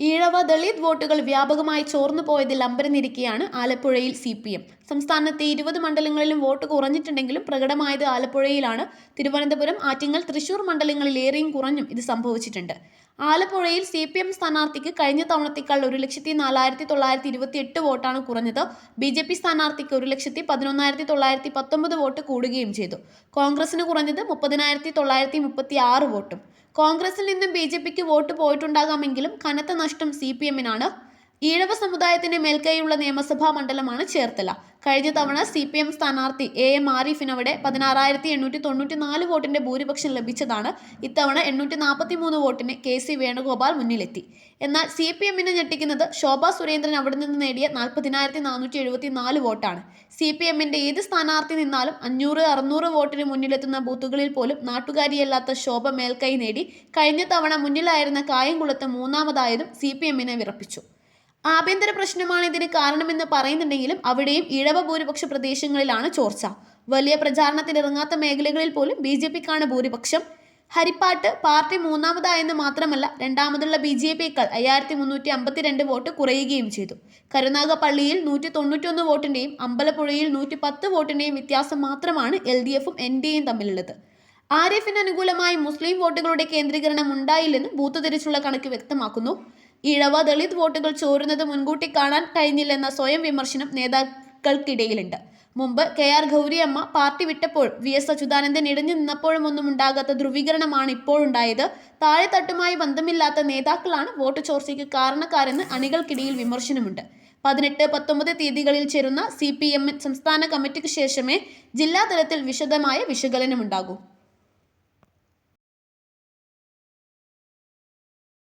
ഈഴവ ദളിത് വോട്ടുകൾ വ്യാപകമായി ചോർന്നു പോയതിൽ അമ്പരന്നിരിക്കെയാണ് ആലപ്പുഴയിൽ സി പി എം. സംസ്ഥാനത്തെ ഇരുപത് മണ്ഡലങ്ങളിലും വോട്ട് കുറഞ്ഞിട്ടുണ്ടെങ്കിലും പ്രകടമായത് ആലപ്പുഴയിലാണ്. തിരുവനന്തപുരം ആറ്റിങ്ങൽ തൃശൂർ മണ്ഡലങ്ങളിൽ ഏറെയും കുറഞ്ഞും ഇത് സംഭവിച്ചിട്ടുണ്ട്. ആലപ്പുഴയിൽ സി പി എം സ്ഥാനാർത്ഥിക്ക് കഴിഞ്ഞ തവണത്തേക്കാൾ ഒരു ലക്ഷത്തി നാലായിരത്തി തൊള്ളായിരത്തി ഇരുപത്തി എട്ട് വോട്ടാണ് കുറഞ്ഞത്. ബി ജെ പി സ്ഥാനാർത്ഥിക്ക് ഒരു ലക്ഷത്തി പതിനൊന്നായിരത്തി തൊള്ളായിരത്തി പത്തൊമ്പത് വോട്ട് കൂടുകയും ചെയ്തു. കോൺഗ്രസിന് കുറഞ്ഞത് മുപ്പതിനായിരത്തി തൊള്ളായിരത്തി മുപ്പത്തി ആറ് വോട്ടും. കോൺഗ്രസിൽ നിന്നും ബി ജെ പിക്ക് വോട്ട് പോയിട്ടുണ്ടാകാമെങ്കിലും കനത്ത നഷ്ടം സി പി എമ്മിനാണ്. ഈഴവ സമുദായത്തിന്റെ മേൽക്കൈയുള്ള നിയമസഭാ മണ്ഡലമാണ് ചേർത്തല. കഴിഞ്ഞ തവണ സി പി എം സ്ഥാനാർത്ഥി എ എം ആരിഫിന് അവിടെ പതിനാറായിരത്തി എണ്ണൂറ്റി തൊണ്ണൂറ്റി നാല് വോട്ടിന്റെ ഭൂരിപക്ഷം ലഭിച്ചതാണ്. ഇത്തവണ എണ്ണൂറ്റി നാൽപ്പത്തി മൂന്ന് വോട്ടിന് കെ സി വേണുഗോപാൽ മുന്നിലെത്തി. എന്നാൽ സി പി എമ്മിനെ ഞെട്ടിക്കുന്നത് ശോഭ സുരേന്ദ്രൻ അവിടെ നിന്ന് നേടിയ നാൽപ്പതിനായിരത്തി നാനൂറ്റി എഴുപത്തി നാല് വോട്ടാണ്. സി പി എമ്മിന്റെ ഏത് സ്ഥാനാർത്ഥി നിന്നാലും അഞ്ഞൂറ് അറുന്നൂറ് വോട്ടിന് മുന്നിലെത്തുന്ന ബൂത്തുകളിൽ പോലും നാട്ടുകാരിയല്ലാത്ത ശോഭ മേൽക്കൈ നേടി. കഴിഞ്ഞ തവണ മുന്നിലായിരുന്ന കായംകുളത്ത് മൂന്നാമതായതും സി പി എമ്മിനെ വിറപ്പിച്ചു. ആഭ്യന്തര പ്രശ്നമാണ് ഇതിന് കാരണമെന്ന് പറയുന്നുണ്ടെങ്കിലും അവിടെയും ഇഴവ ഭൂരിപക്ഷ പ്രദേശങ്ങളിലാണ് ചോർച്ച. വലിയ പ്രചാരണത്തിനിറങ്ങാത്ത മേഖലകളിൽ പോലും ബി ജെ പിക്കാണ് ഭൂരിപക്ഷം. ഹരിപ്പാട്ട് പാർട്ടി മൂന്നാമതായെന്ന് മാത്രമല്ല രണ്ടാമതുള്ള ബി ജെ പിയേക്കാൾ അയ്യായിരത്തി മുന്നൂറ്റി അമ്പത്തിരണ്ട് വോട്ട് കുറയുകയും ചെയ്തു. കരുനാഗപ്പള്ളിയിൽ നൂറ്റി തൊണ്ണൂറ്റൊന്ന് വോട്ടിന്റെയും അമ്പലപ്പുഴയിൽ നൂറ്റി പത്ത് വോട്ടിന്റെയും വ്യത്യാസം മാത്രമാണ് എൽ ഡി എഫും എൻ ഡി എയും തമ്മിലുള്ളത്. ആരിഫിന് അനുകൂലമായി മുസ്ലിം വോട്ടുകളുടെ കേന്ദ്രീകരണം ഉണ്ടായില്ലെന്ന് ബൂത്ത് തിരിച്ചുള്ള കണക്ക് വ്യക്തമാക്കുന്നു. ഇഴവ ദളിത് വോട്ടുകൾ ചോരുന്നത് മുൻകൂട്ടി കാണാൻ കഴിഞ്ഞില്ലെന്ന സ്വയം വിമർശനം നേതാക്കൾക്കിടയിലുണ്ട്. മുമ്പ് കെ ആർ ഗൗരിയമ്മ പാർട്ടി വിട്ടപ്പോൾ വി എസ് അച്യുതാനന്ദൻ ഇടഞ്ഞു നിന്നപ്പോഴും ഒന്നും ഉണ്ടാകാത്ത ധ്രുവീകരണമാണ് ഇപ്പോഴുണ്ടായത്. താഴെത്തട്ടുമായി ബന്ധമില്ലാത്ത നേതാക്കളാണ് വോട്ട് ചോർച്ചയ്ക്ക് കാരണക്കാരെന്ന് അണികൾക്കിടയിൽ വിമർശനമുണ്ട്. പതിനെട്ട് പത്തൊമ്പത് തീയതികളിൽ ചേരുന്ന സി സംസ്ഥാന കമ്മിറ്റിക്ക് ശേഷമേ ജില്ലാതലത്തിൽ വിശദമായ വിശകലനമുണ്ടാകൂ.